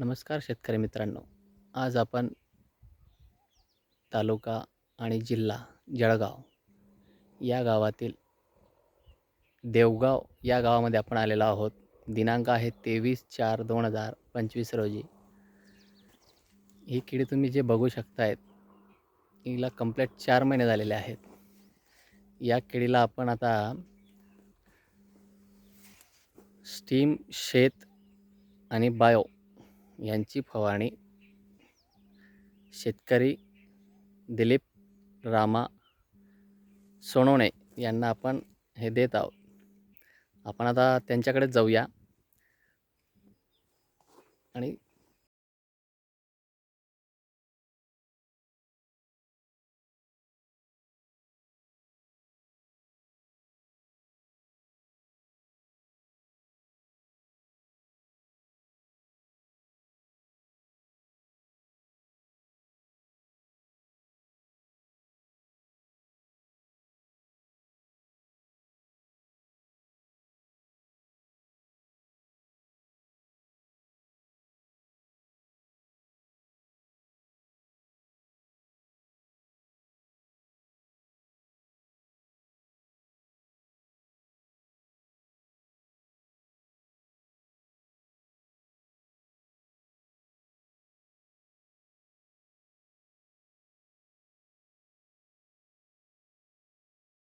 नमस्कार शेतकरी मित्रांनो. आज आपण तालुका आणि जिल्हा जळगाव या गावातील देवगाव या गावामध्ये आपण आलेलो आहोत. दिनांक आहे तेवीस चार दोन हजार पंचवीस रोजी. ही किडी तुम्ही जे बघू शकतायत हिला कंप्लीट चार महिने झालेले आहेत. या किडीला आपण आता स्टीम शेत आणि बायो यांची फवारणी. शेतकरी दिलीप रामा सोनवणे यांना आपण हे देत आहोत. आपण आता त्यांच्याकडे जाऊया. आणि